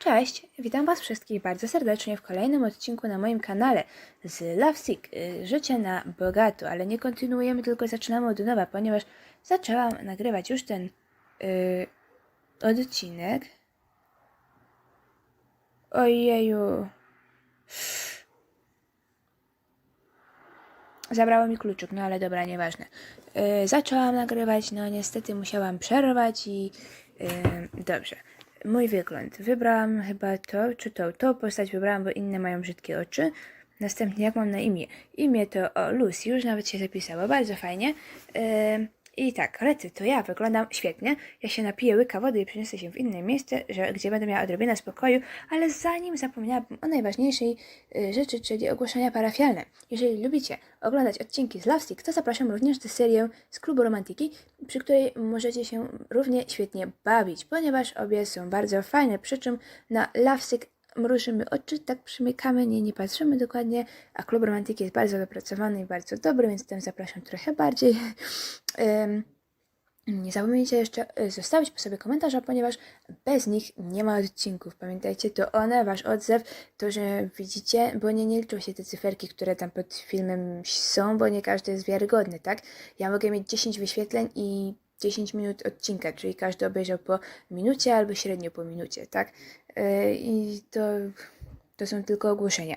Cześć, witam Was wszystkich bardzo serdecznie w kolejnym odcinku na moim kanale z Lovesick, y, Życie na bogato, ale nie kontynuujemy, tylko zaczynamy od nowa, ponieważ zaczęłam nagrywać już ten y, odcinek. Ojeju. Zabrało mi kluczyk, no ale dobra, nieważne. Yy, zaczęłam nagrywać, no niestety musiałam przerwać i yy, dobrze. Mój wygląd. Wybrałam chyba to, czy to, to postać wybrałam, bo inne mają brzydkie oczy. Następnie jak mam na imię? Imię to o, Lucy, już nawet się zapisało, bardzo fajnie. Yy, I tak, Rety, to ja wyglądam świetnie. Ja się napiję łyka wody i przeniosę się w inne miejsce, że, gdzie będę miała odrobinę spokoju, ale zanim zapomniałabym o najważniejszej y, rzeczy, czyli ogłoszenia parafialne. Jeżeli lubicie oglądać odcinki z Lovesick, to zapraszam również na serię z klubu romantyki, przy której możecie się równie świetnie bawić, ponieważ obie są bardzo fajne, przy czym na Lovesick mrużymy oczy, tak przymykamy, nie, nie patrzymy dokładnie, a klub romantyki jest bardzo dopracowany i bardzo dobry, więc tam zapraszam trochę bardziej. Nie zapomnijcie jeszcze y, zostawić po sobie komentarza, ponieważ bez nich nie ma odcinków. Pamiętajcie, to one, wasz odzew, to, że widzicie, bo nie, nie liczą się te cyferki, które tam pod filmem są, bo nie każdy jest wiarygodny, tak? Ja mogę mieć 10 wyświetleń i 10 minut odcinka, czyli każdy obejrzał po minucie albo średnio po minucie, tak? Yy, I to, to są tylko ogłoszenia,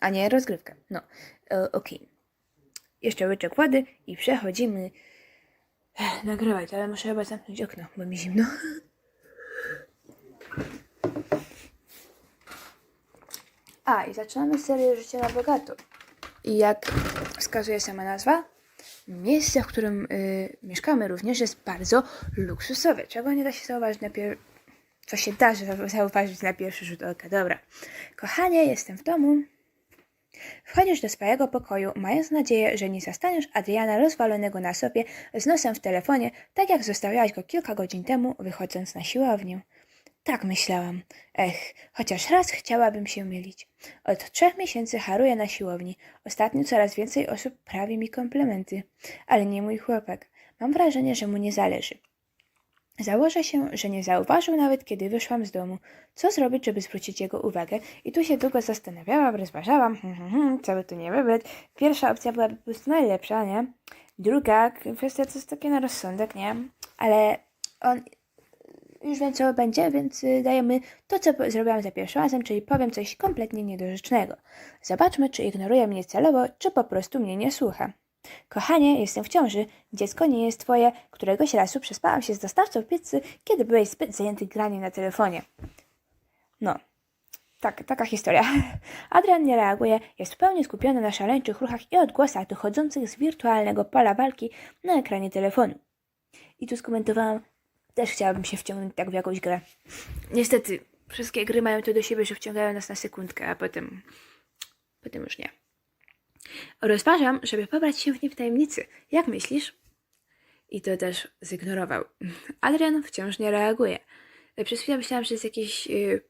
a nie rozgrywka. No, yy, okej. Jeszcze łyczek wody i przechodzimy Ech, nagrywać, ale muszę chyba zamknąć okno, bo mi zimno. A, i zaczynamy serię Życie na bogato. I jak wskazuje sama nazwa, miejsce, w którym y, mieszkamy również jest bardzo luksusowe, czego nie da się zauważyć na pier... Co się da zauważyć na pierwszy rzut oka. Dobra. Kochanie, jestem w domu. Wchodzisz do swojego pokoju, mając nadzieję, że nie zastaniesz Adriana rozwalonego na sobie z nosem w telefonie, tak jak zostawiałaś go kilka godzin temu, wychodząc na siłownię. Tak myślałam. Ech, chociaż raz chciałabym się mylić. Od trzech miesięcy haruję na siłowni. Ostatnio coraz więcej osób prawi mi komplementy. Ale nie mój chłopak. Mam wrażenie, że mu nie zależy. Założę się, że nie zauważył nawet, kiedy wyszłam z domu. Co zrobić, żeby zwrócić jego uwagę? I tu się długo zastanawiałam, rozważałam, hmm, hmm, hmm, co by tu nie wybrać. Pierwsza opcja byłaby po prostu najlepsza, nie? Druga kwestia to jest takie na rozsądek, nie? Ale on już wie, co będzie, więc dajemy to, co zrobiłam za pierwszym razem, czyli powiem coś kompletnie niedorzecznego. Zobaczmy, czy ignoruje mnie celowo, czy po prostu mnie nie słucha. Kochanie, jestem w ciąży. Dziecko nie jest twoje. Któregoś razu przespałam się z dostawcą pizzy, kiedy byłeś zbyt zajęty graniem na telefonie. No, tak, taka historia. Adrian nie reaguje, jest w pełni skupiony na szaleńczych ruchach i odgłosach dochodzących z wirtualnego pola walki na ekranie telefonu. I tu skomentowałam, też chciałabym się wciągnąć tak w jakąś grę. Niestety, wszystkie gry mają to do siebie, że wciągają nas na sekundkę, a potem, potem już nie. Rozważam, żeby pobrać się w nie w tajemnicy. Jak myślisz? I to też zignorował. Adrian wciąż nie reaguje. Przez chwilę myślałam, że jest jakiś... Yy...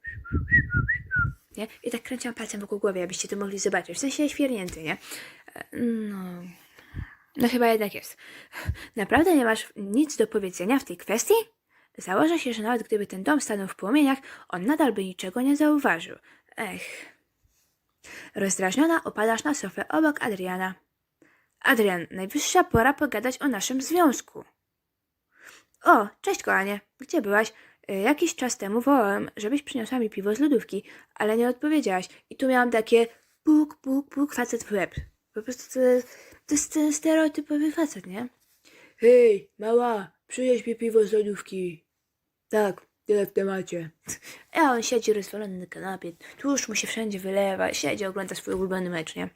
Nie? I tak kręciłam palcem wokół głowy, abyście to mogli zobaczyć. W sensie świernięty, nie? E, No... No chyba jednak jest. Naprawdę nie masz nic do powiedzenia w tej kwestii? Założę się, że nawet gdyby ten dom stanął w płomieniach, on nadal by niczego nie zauważył. Ech... Rozdrażniona opadasz na sofę obok Adriana. Adrian, najwyższa pora pogadać o naszym związku. O, cześć kochanie, gdzie byłaś? Y, Jakiś czas temu wołałem, żebyś przyniosła mi piwo z lodówki, ale nie odpowiedziałaś. I tu miałam takie puk, puk, puk, facet w łeb. Po prostu to, to jest ten stereotypowy facet, nie? Hej, mała, przynieś mi piwo z lodówki. Tak, tyle w temacie. A on siedzi rozwalony na kanapie, tłuszcz mu się wszędzie wylewa, siedzi, ogląda swój ulubiony mecz, nie?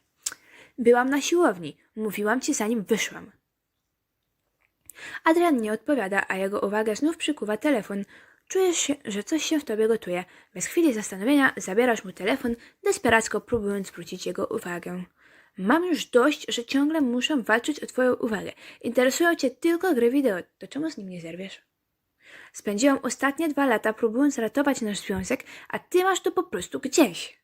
Byłam na siłowni, mówiłam ci zanim wyszłam. Adrian nie odpowiada, a jego uwagę znów przykuwa telefon. Czujesz, się, że coś się w tobie gotuje. Bez chwili zastanowienia zabierasz mu telefon, desperacko próbując zwrócić jego uwagę. Mam już dość, że ciągle muszę walczyć o twoją uwagę. Interesują cię tylko gry wideo. To czemu z nim nie zerwiesz? Spędziłam ostatnie dwa lata próbując ratować nasz związek, a ty masz to po prostu gdzieś.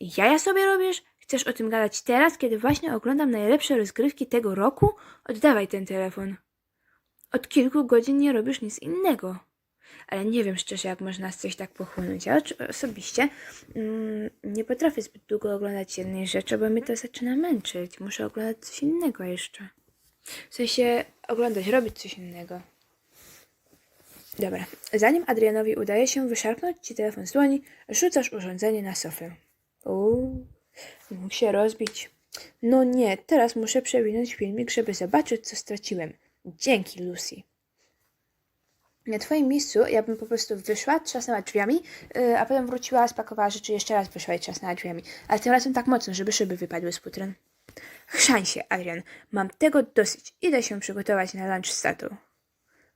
Jaja sobie robisz? Chcesz o tym gadać teraz, kiedy właśnie oglądam najlepsze rozgrywki tego roku? Oddawaj ten telefon. Od kilku godzin nie robisz nic innego. ale nie wiem szczerze, jak można coś tak pochłonąć. Ja osobiście mm, nie potrafię zbyt długo oglądać jednej rzeczy, bo mnie to zaczyna męczyć. Muszę oglądać coś innego jeszcze. W sensie oglądać, robić coś innego. Dobra. Zanim Adrianowi udaje się wyszarpnąć ci telefon z dłoni, rzucasz urządzenie na sofę. Uuu, mógł się rozbić. No nie, teraz muszę przewinąć filmik, żeby zobaczyć, co straciłem. Dzięki, Lucy. Na twoim miejscu ja bym po prostu wyszła, trzasnęła drzwiami, yy, a potem wróciła, spakowała rzeczy, jeszcze raz wyszła i trzasnęła drzwiami. Ale tym razem tak mocno, żeby szyby wypadły z futryn. Chrzan się, Adrian. Mam tego dosyć. Idę się przygotować na lunch z tatą.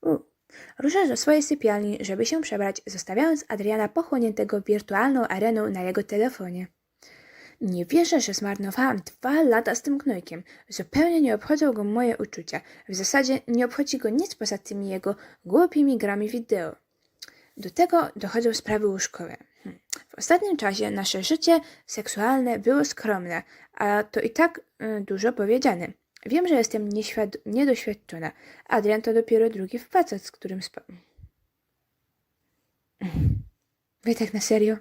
U. Ruszasz do swojej sypialni, żeby się przebrać, zostawiając Adriana pochłoniętego wirtualną areną na jego telefonie. Nie wierzę, że zmarnowałam dwa lata z tym gnojkiem. Zupełnie nie obchodzą go moje uczucia. W zasadzie nie obchodzi go nic poza tymi jego głupimi grami wideo. Do tego dochodzą sprawy łóżkowe. Hm. W ostatnim czasie nasze życie seksualne było skromne, a to i tak y, dużo powiedziane. Wiem, że jestem niedoświadczona. Adrian to dopiero drugi facet, z którym spa... Wy tak na serio?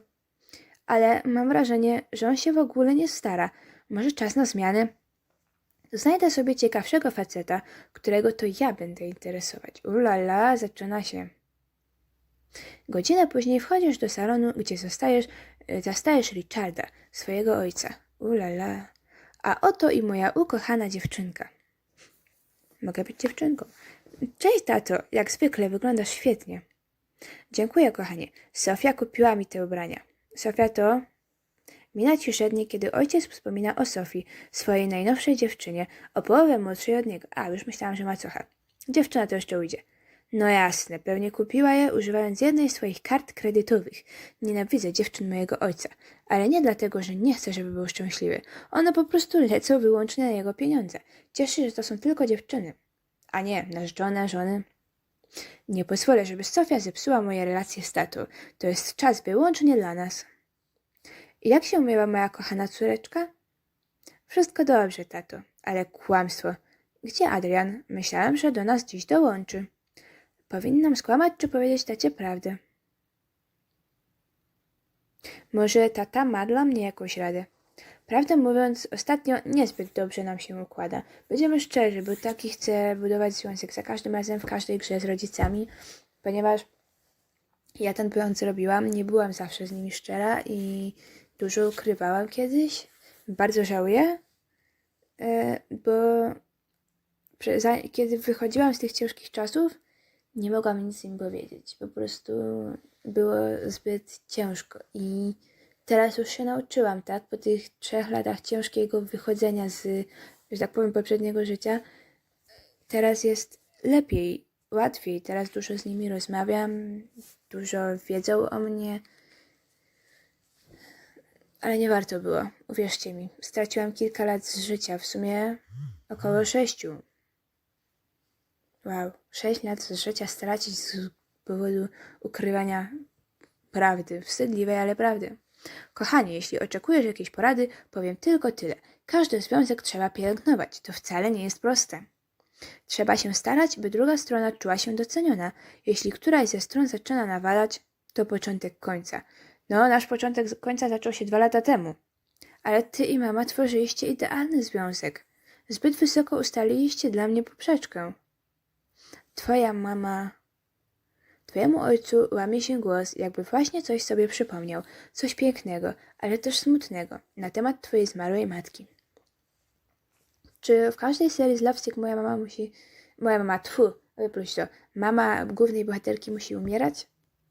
Ale mam wrażenie, że on się w ogóle nie stara. Może czas na zmianę? Znajdę sobie ciekawszego faceta, którego to ja będę interesować. Ulala, zaczyna się. Godzinę później wchodzisz do salonu, gdzie zostajesz, e, zastajesz Richarda, swojego ojca. Ulala. A oto i moja ukochana dziewczynka. Mogę być dziewczynką. Cześć, tato. Jak zwykle wyglądasz świetnie. Dziękuję, kochanie. Sofia kupiła mi te ubrania. Sofia to... Mina ci szednie, kiedy ojciec wspomina o Sofii, swojej najnowszej dziewczynie, o połowę młodszej od niego. A, już myślałam, że macocha. Dziewczyna to jeszcze ujdzie. No jasne, pewnie kupiła je używając jednej z swoich kart kredytowych. Nienawidzę dziewczyn mojego ojca, ale nie dlatego, że nie chcę, żeby był szczęśliwy. One po prostu lecą wyłącznie na jego pieniądze. Cieszę się, że to są tylko dziewczyny. A nie, narzeczone, żony. Nie pozwolę, żeby Sofia zepsuła moje relacje z tatą. To jest czas wyłącznie dla nas. I jak się umyła moja kochana córeczka? Wszystko dobrze, tato, ale kłamstwo. Gdzie Adrian? Myślałem, że do nas dziś dołączy. Powinnam skłamać czy powiedzieć tacie prawdę? Może tata ma dla mnie jakąś radę. Prawdę mówiąc, ostatnio niezbyt dobrze nam się układa. Będziemy szczerzy, bo taki chce budować związek za każdym razem w każdej grze z rodzicami, ponieważ ja ten błąd zrobiłam, nie byłam zawsze z nimi szczera i dużo ukrywałam kiedyś. Bardzo żałuję, e, bo kiedy wychodziłam z tych ciężkich czasów, nie mogłam nic im powiedzieć. Po prostu było zbyt ciężko i teraz już się nauczyłam, tak? Po tych trzech latach ciężkiego wychodzenia z, że tak powiem, poprzedniego życia, teraz jest lepiej, łatwiej. Teraz dużo z nimi rozmawiam, dużo wiedzą o mnie. Ale nie warto było, uwierzcie mi. Straciłam kilka lat z życia, w sumie około sześciu. Wow, sześć lat z życia stracić z powodu ukrywania prawdy, wstydliwej, ale prawdy. Kochanie, jeśli oczekujesz jakiejś porady, powiem tylko tyle. Każdy związek trzeba pielęgnować. To wcale nie jest proste. Trzeba się starać, by druga strona czuła się doceniona. Jeśli któraś ze stron zaczyna nawalać, to początek końca. No, nasz początek końca zaczął się dwa lata temu. Ale ty i mama tworzyliście idealny związek. Zbyt wysoko ustaliliście dla mnie poprzeczkę. Twoja mama. Twojemu ojcu łamie się głos, jakby właśnie coś sobie przypomniał, coś pięknego, ale też smutnego, na temat twojej zmarłej matki. Czy w każdej serii z Lovesick moja mama musi... Moja mama, tfu, wypluć to. Mama głównej bohaterki musi umierać?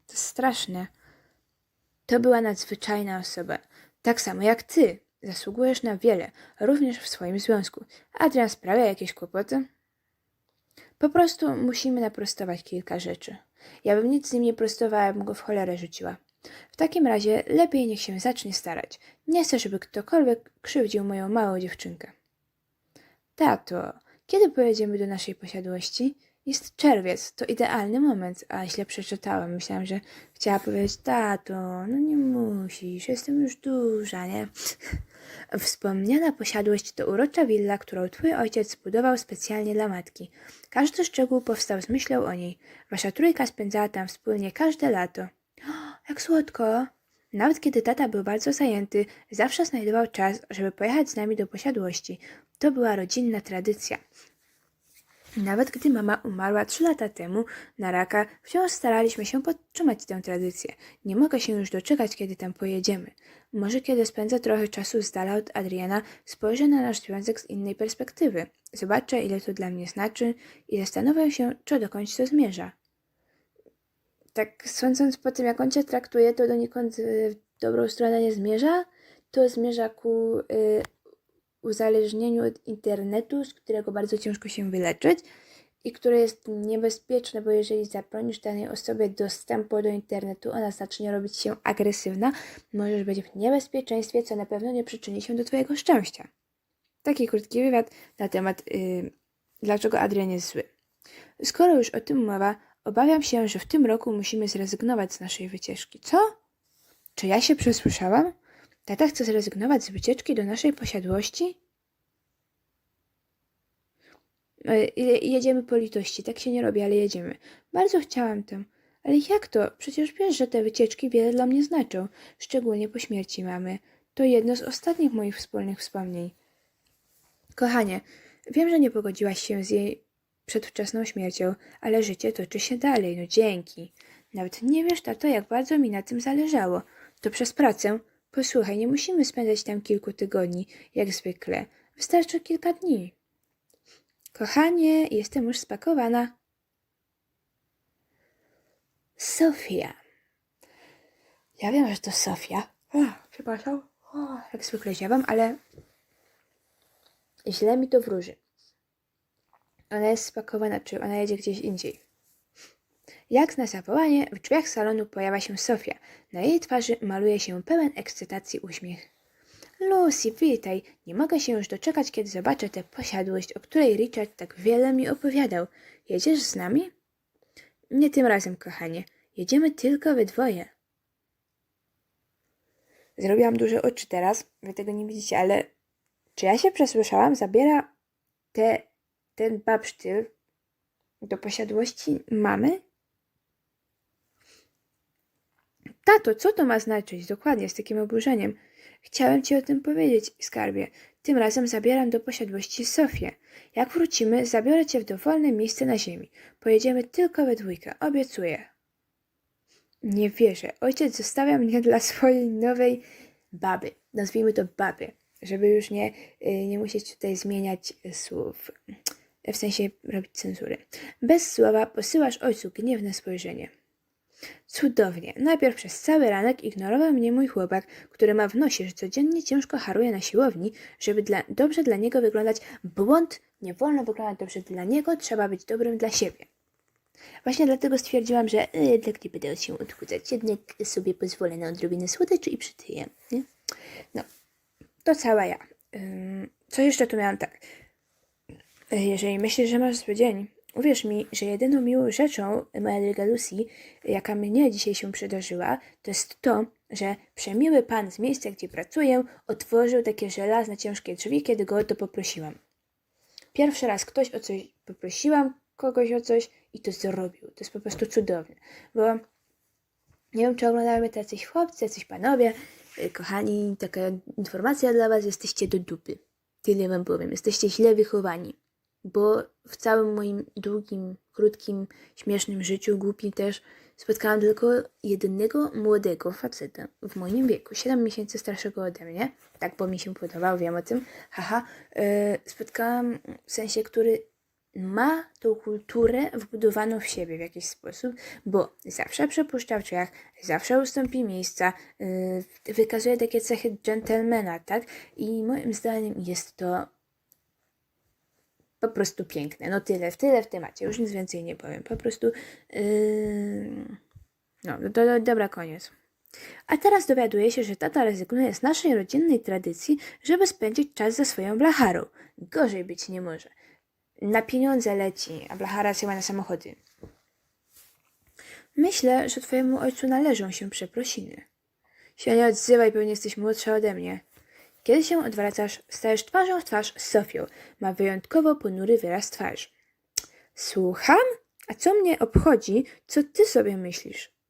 To straszne. To była nadzwyczajna osoba. Tak samo jak ty. Zasługujesz na wiele, również w swoim związku. Adrian sprawia jakieś kłopoty? Po prostu musimy naprostować kilka rzeczy. Ja bym nic z nim nie prostowała, bym go w cholerę rzuciła. W takim razie lepiej niech się zacznie starać. Nie chcę, żeby ktokolwiek krzywdził moją małą dziewczynkę. Tato, kiedy pojedziemy do naszej posiadłości? Jest czerwiec, to idealny moment, a źle przeczytałam. Myślałam, że chciała powiedzieć, tato, no nie musisz, jestem już duża, nie? Wspomniana posiadłość to urocza willa, którą twój ojciec zbudował specjalnie dla matki. Każdy szczegół powstał z myślą o niej. Wasza trójka spędzała tam wspólnie każde lato. Jak słodko! Nawet kiedy tata był bardzo zajęty, zawsze znajdował czas, żeby pojechać z nami do posiadłości. To była rodzinna tradycja. Nawet gdy mama umarła trzy lata temu na raka, wciąż staraliśmy się podtrzymać tę tradycję. Nie mogę się już doczekać, kiedy tam pojedziemy. Może kiedy spędzę trochę czasu z dala od Adriana, spojrzę na nasz związek z innej perspektywy. Zobaczę, ile to dla mnie znaczy i zastanowię się, czy dokąd to zmierza. Tak sądząc po tym, jak on cię traktuje, to donikąd y, w dobrą stronę nie zmierza. To zmierza ku y, uzależnieniu od internetu, z którego bardzo ciężko się wyleczyć i które jest niebezpieczne, bo jeżeli zabronisz danej osobie dostępu do internetu, ona zacznie robić się agresywna, możesz być w niebezpieczeństwie, co na pewno nie przyczyni się do Twojego szczęścia. Taki krótki wywiad na temat, yy, dlaczego Adrian jest zły. Skoro już o tym mowa, obawiam się, że w tym roku musimy zrezygnować z naszej wycieczki. Co? Czy ja się przesłyszałam? Tata chce zrezygnować z wycieczki do naszej posiadłości? E, je- Jedziemy po litości, tak się nie robi, ale jedziemy. Bardzo chciałam tam. Ale jak to? Przecież wiesz, że te wycieczki wiele dla mnie znaczą, szczególnie po śmierci mamy. To jedno z ostatnich moich wspólnych wspomnień. Kochanie, wiem, że nie pogodziłaś się z jej przedwczesną śmiercią, ale życie toczy się dalej, no dzięki. Nawet nie wiesz, tato, jak bardzo mi na tym zależało. To przez pracę. Posłuchaj, nie musimy spędzać tam kilku tygodni, jak zwykle. Wystarczy kilka dni. Kochanie, jestem już spakowana. Sofia. Ja wiem, że to Sofia. O, przepraszam. O, jak zwykle ziewam, ale źle mi to wróży. Ona jest spakowana, czy ona jedzie gdzieś indziej. Jak na zawołanie, w drzwiach salonu pojawia się Sofia. Na jej twarzy maluje się pełen ekscytacji uśmiech. Lucy, witaj. Nie mogę się już doczekać, kiedy zobaczę tę posiadłość, o której Richard tak wiele mi opowiadał. Jedziesz z nami? Nie tym razem, kochanie. Jedziemy tylko we dwoje. Zrobiłam duże oczy teraz, wy tego nie widzicie, ale czy ja się przesłyszałam? Zabiera te, ten babsztyl do posiadłości mamy? Tato, co to ma znaczyć? Dokładnie, z takim oburzeniem. Chciałem ci o tym powiedzieć, skarbie. Tym razem zabieram do posiadłości Sofię. Jak wrócimy, zabiorę cię w dowolne miejsce na ziemi. Pojedziemy tylko we dwójkę, obiecuję. Nie wierzę. Ojciec zostawia mnie dla swojej nowej baby. Nazwijmy to baby, żeby już nie, y, nie musieć tutaj zmieniać słów. W sensie robić cenzury. Bez słowa posyłasz ojcu gniewne spojrzenie. Cudownie. Najpierw przez cały ranek ignorował mnie mój chłopak, który ma w nosie, że codziennie ciężko haruje na siłowni, żeby dla, dobrze dla niego wyglądać. Błąd nie wolno wyglądać dobrze dla niego, trzeba być dobrym dla siebie. Właśnie dlatego stwierdziłam, że e, tak nie będę się odchudzać, jednak sobie pozwolę na odrobinę słodyczy i przytyję. Nie? No, to cała ja. Co jeszcze tu miałam tak? Jeżeli myślisz, że masz zły dzień, uwierz mi, że jedyną miłą rzeczą, moja droga Lucy, jaka mnie dzisiaj się przydarzyła, to jest to, że przemiły pan z miejsca, gdzie pracuję, otworzył takie żelazne, ciężkie drzwi, kiedy go o to poprosiłam. Pierwszy raz ktoś o coś poprosiłam, kogoś o coś i to zrobił. To jest po prostu cudowne, bo nie wiem, czy oglądają mnie tacyś chłopcy, jacyś panowie. Y, Kochani, taka informacja dla was, jesteście do dupy. Tyle wam powiem, jesteście źle wychowani. Bo w całym moim długim, krótkim, śmiesznym życiu, głupim też, spotkałam tylko jednego młodego faceta w moim wieku, 7 miesięcy starszego ode mnie. Tak, bo mi się podobał, wiem o tym. Haha. Y, spotkałam w sensie, który ma tą kulturę wbudowaną w siebie w jakiś sposób, bo zawsze przepuszcza w drzwiach, zawsze ustąpi miejsca, yy, wykazuje takie cechy dżentelmena, tak? I moim zdaniem jest to po prostu piękne. No tyle, w tyle w temacie, już nic więcej nie powiem. Po prostu, yy... no, do, do, dobra, koniec. A teraz dowiaduję się, że tata rezygnuje z naszej rodzinnej tradycji, żeby spędzić czas ze swoją blacharą. Gorzej być nie może. na pieniądze leci, a blachara chyba na samochody. Myślę, że twojemu ojcu należą się przeprosiny. Się nie odzywaj, pewnie jesteś młodsza ode mnie. Kiedy się odwracasz, stajesz twarzą w twarz z Sofią. Ma wyjątkowo ponury wyraz twarzy. Słucham? A co mnie obchodzi, co ty sobie myślisz?